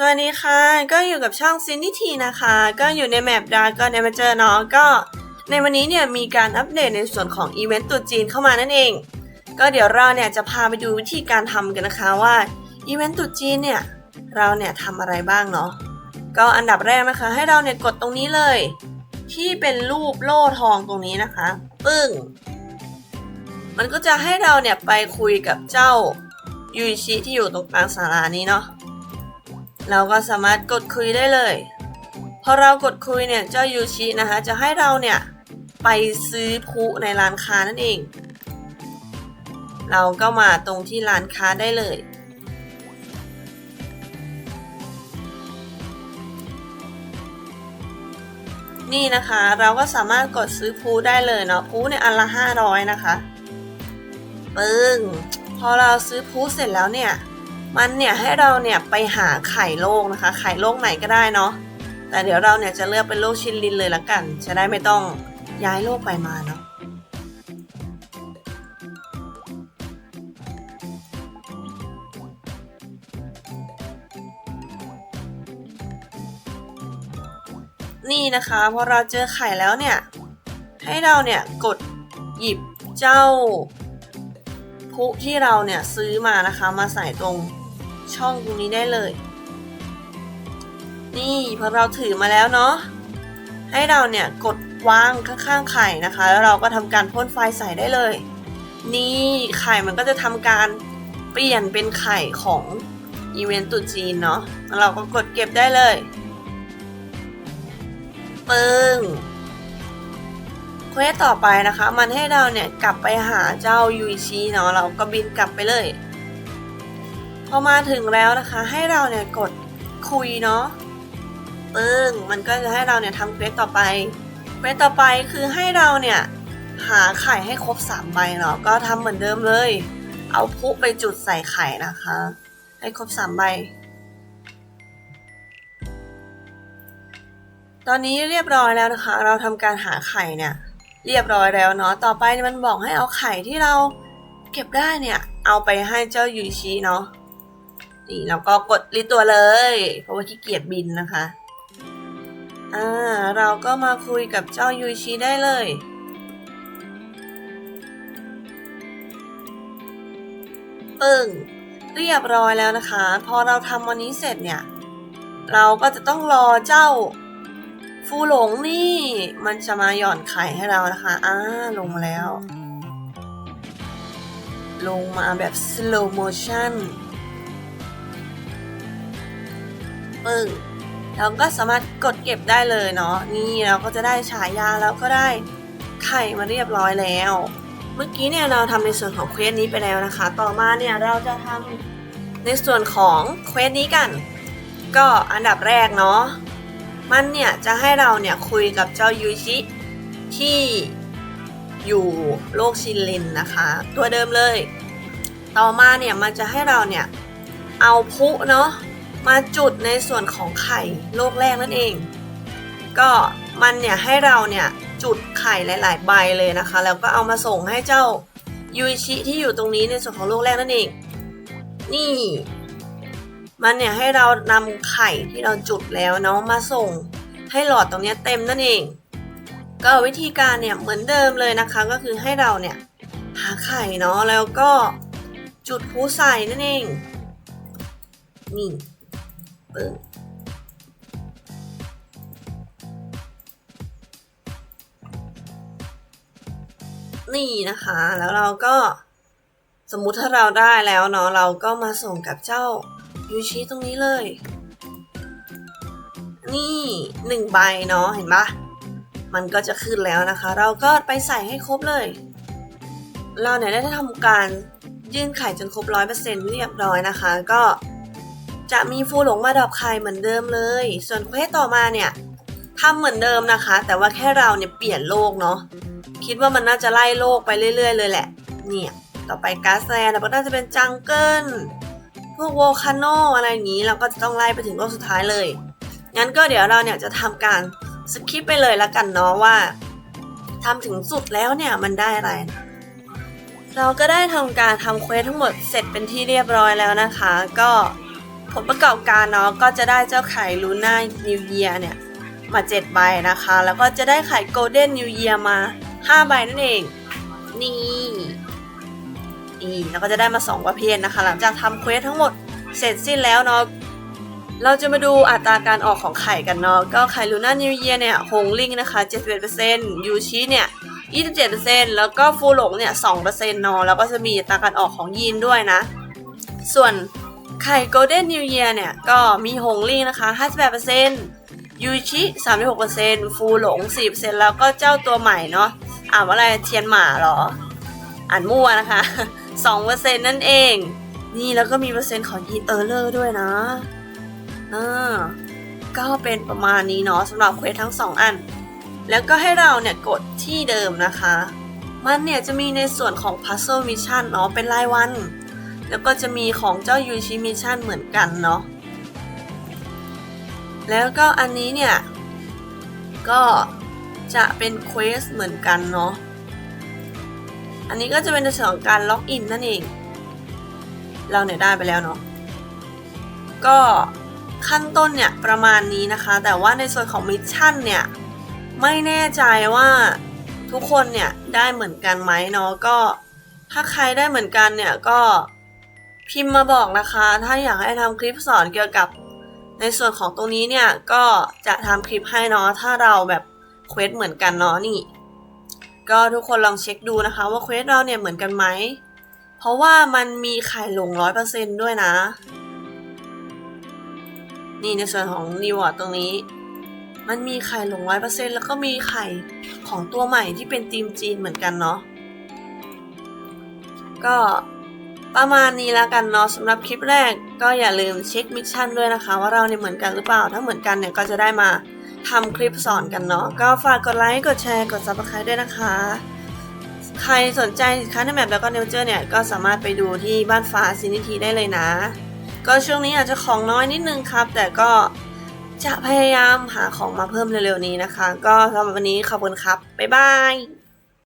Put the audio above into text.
สวัสดีค่ะ ก็อยู่กับช่องซินดี้ทีนะคะ ก็อยู่ในแมปดาร์ก็ในมาเจอเนาะก็ในวันนี้เนี่ยมีการอัปเดตในส่วนของอีเวนต์ตรุษจีนเข้ามานั่นเอง ก็เดี๋ยวเราเนี่ยจะพาไปดูวิธีการทำกันนะคะว่าอีเวนต์ตรุษจีนเนี่ยเราเนี่ยทำอะไรบ้างเนาะก็อันดับแรกนะคะ ให้เราเนี่ยกดตรงนี้เลย ที่เป็นรูปโล่ทองตรงนี้นะคะ ปึ้ง มันก็จะให้เราเนี่ยไปคุยกับเจ้ายูอิชิที่อยู่ตรงกลางศาลานี้เนาะ เราก็สามารถกดคุยได้เลย พอเรากดคุยเนี่ยเจ้ายูชินะคะจะให้เราเนี่ยไปซื้อพุในร้านค้านั่นเอง เราก็มาตรงที่ร้านค้าได้เลย นี่นะคะเราก็สามารถกดซื้อพลุได้เลยเนาะพลุเนี่ยอันละ500 นะคะ ปึ้ง พอเราซื้อพลุเสร็จแล้วเนี่ย มันเนี่ยให้เราเนี่ยไปหาไข่โลกนะคะ ไข่โลกไหนก็ได้เนาะแต่เดี๋ยวเราเนี่ยจะเลือกเป็นโลกชินลินเลยละกัน จะได้ไม่ต้องย้ายโลกไปมาเนาะนี่นะคะพอเราเจอไข่แล้วเนี่ย ให้เราเนี่ยกดหยิบเจ้าพลุที่เราเนี่ยซื้อมานะคะมาใส่ตรง ช่องตรงนี้ได้เลย นี่พอเราถือมาแล้วเนาะให้เราเนี่ยกดวางข้างๆไข่นะคะ แล้วเราก็ทำการพ่นไฟใส่ได้เลย นี่ไข่มันก็จะทำการเปลี่ยนเป็นไข่ของอีเวนต์ตุจีนเนาะแล้วเราก็กดเก็บได้เลยปึ้งเควสต่อไปนะคะ มันให้เราเนี่ยกลับไปหาเจ้ายูอิชิเนาะเราก็บินกลับไปเลย พอมาถึงแล้วนะคะ ให้เราเนี่ยกดคุยเนาะปึ้งมันก็จะให้เราเนี่ยทำเควสต่อไปเควสต่อไปคือให้เราเนี่ยหาไข่ให้ครบสามใบเนาะก็ทำเหมือนเดิมเลย เอาพุไปจุดใส่ไข่นะคะ ให้ครบสามใบตอนนี้เรียบร้อยแล้วนะคะ เราทำการหาไข่เนี่ย เรียบร้อยแล้วเนาะต่อไปมันบอกให้เอาไข่ที่เราเก็บได้เนี่ย เอาไปให้เจ้ายูชิเนาะ นี่เราก็กดรีตัวเลย เพราะว่าขี้เกียจบินนะคะ อ่า เราก็มาคุยกับเจ้ายูชิได้เลย ปึ้ง เรียบร้อยแล้วนะคะ พอเราทำวันนี้เสร็จเนี่ย เราก็จะต้องรอเจ้าฟูหลงนี่มันจะมาหย่อนไข่ให้เรานะคะ อ่า ลงมาแล้ว ลงมาแบบ slow motion ปึ้งเราก็สามารถกดเก็บได้เลยเนาะนี่เราก็จะได้ฉายาแล้วก็ได้ไข่มาเรียบร้อยแล้ว เมื่อกี้เนี่ยเราทำในส่วนของเควสนี้ไปแล้วนะคะ ต่อมาเนี่ยเราจะทำในส่วนของเควสนี้กัน ก็อันดับแรกเนาะมันเนี่ยจะให้เราเนี่ยคุยกับเจ้ายูชิที่อยู่โลกชินลินนะคะ ตัวเดิมเลย ต่อมาเนี่ยมันจะให้เราเนี่ยเอาพุเนาะ มาจุดในส่วนของไข่โลกแรกนั่นเอง ก็มันเนี่ยให้เราเนี่ยจุดไข่หลาย ๆ ใบเลยนะคะ แล้วก็เอามาส่งให้เจ้ายูชิที่อยู่ตรงนี้ในส่วนของโลกแรกนั่นเอง นี่ มันเนี่ยให้เรานำไข่ที่เราจุดแล้วเนาะมาส่งให้หลอดตรงนี้เต็มนั่นเอง ก็วิธีการเนี่ยเหมือนเดิมเลยนะคะก็คือให้เราเนี่ยหาไข่เนาะแล้วก็จุดพลุใส่นั่นเองนี่ ปึ้งนี่นะคะ แล้วเราก็สมมุติถ้าเราได้แล้วเนาะเราก็มาส่งกับเจ้ายูชิตรงนี้เลย นี่หนึ่งใบเนาะเห็นปะมันก็จะขึ้นแล้วนะคะ เราก็ไปใส่ให้ครบเลย เราเนี่ยได้ทำการยื่นไข่จนครบร้อยเปอร์เซ็นต์เรียบร้อยนะคะ ก็ จะมีฟูหลงมาดอกไข่เหมือนเดิมเลย ส่วนเควสต่อมาเนี่ยทำเหมือนเดิมนะคะ แต่ว่าแค่เราเนี่ยเปลี่ยนโลกเนาะคิดว่ามันน่าจะไล่โลกไปเรื่อย ๆ เลยแหละ เนี่ยต่อไปกาสแลนแล้วก็น่าจะเป็นจังเกิลพวกโวคาโนอะไรอย่างนี้เราก็จะต้องไล่ไปถึงรอบสุดท้ายเลย งั้นก็เดี๋ยวเราเนี่ยจะทำการสคิปไปเลยละกันเนาะว่าทำถึงสุดแล้วเนี่ยมันได้อะไร เราก็ได้ทำการทำเควสทั้งหมดเสร็จเป็นที่เรียบร้อยแล้วนะคะ ก็ ผลประกอบการเนาะก็จะได้เจ้าไข่ลูน่านิวเยียเนี่ยมา7ใบนะคะ แล้วก็จะได้ไข่โกลเด้นนิวเยียมา 5 ใบนั่นเอง นี่นี่แล้วก็จะได้มา 2 ประเภทนะคะ หลังจากทำเควสทั้งหมดเสร็จสิ้นแล้วเนาะเราจะมาดูอัตราการออกของไข่กันเนาะก็ไข่ลูน่านิวเยียเนี่ยหงลิงนะคะ 71%ยูชิเนี่ย27%แล้วก็ฟูหลงเนี่ย2%เนาะแล้วก็จะมีอัตราการออกของยีนด้วยนะ ส่วน ไข่โกลเด้นนิวเยียเนี่ย ก็มีหงลิงนะคะ 58%ยูชิ 36%ฟูหลง 4%แล้วก็เจ้าตัวใหม่เนาะอ่านว่าอะไรเทียนหมาเหรอ อ่านมั่วนะคะ 2%นั่นเอง นี่แล้วก็มีเปอร์เซ็นต์ของยีนเออร์เลอร์ด้วยนะอ่าก็เป็นประมาณนี้เนาะสำหรับเควสทั้ง 2 อัน แล้วก็ให้เราเนี่ยกดที่เดิมนะคะ มันเนี่ยจะมีในส่วนของ Puzzle Mission เนาะเป็นรายวัน แล้วก็จะมีของเจ้ายูชิมิชั่นเหมือนกันเนาะ แล้วก็อันนี้เนี่ย ก็จะเป็นเควสเหมือนกันเนาะ อันนี้ก็จะเป็นในส่วนของการล็อกอินนั่นเอง เราเนี่ยได้ไปแล้วเนาะ ก็ขั้นต้นเนี่ยประมาณนี้นะคะ แต่ว่าในส่วนของมิชชั่นเนี่ยไม่แน่ใจว่าทุกคนเนี่ยได้เหมือนกันไหมเนาะก็ถ้าใครได้เหมือนกันเนี่ยก็ พิมพ์มาบอกนะคะ ถ้าอยากให้ทำคลิปสอนเกี่ยวกับในส่วนของตรงนี้เนี่ยก็จะทำคลิปให้เนาะถ้าเราแบบเควสเหมือนกันเนาะนี่ ก็ทุกคนลองเช็คดูนะคะ ว่าเควสเราเนี่ยเหมือนกันไหมเพราะว่ามันมีไข่หลงร้อยเปอร์เซนด้วยนะ นี่ในส่วนของรีวอร์ดตรงนี้ มันมีไข่หลงร้อยเปอร์เซ็นแล้วก็มีไข่ของตัวใหม่ที่เป็นทีมจีนเหมือนกันเนาะก็ ประมาณนี้แล้วกันเนาะสำหรับคลิปแรกก็อย่าลืมเช็คมิชชั่นด้วยนะคะ ว่าเราเนี่ยเหมือนกันหรือเปล่า ถ้าเหมือนกันเนี่ยก็จะได้มาทำคลิปสอนกันเนาะก็ฝากกดไลค์กดแชร์กด subscribe ด้วยนะคะ ใครสนใจสินค้าในแมปแล้วก็เนเจอร์เนี่ยก็สามารถไปดูที่บ้านฟ้าซินิทีได้เลยนะ ก็ช่วงนี้อาจจะของน้อยนิดนึงครับ แต่ก็จะพยายามหาของมาเพิ่มเร็วๆนี้นะคะ ก็สำหรับวันนี้ขอบคุณครับบ๊ายบาย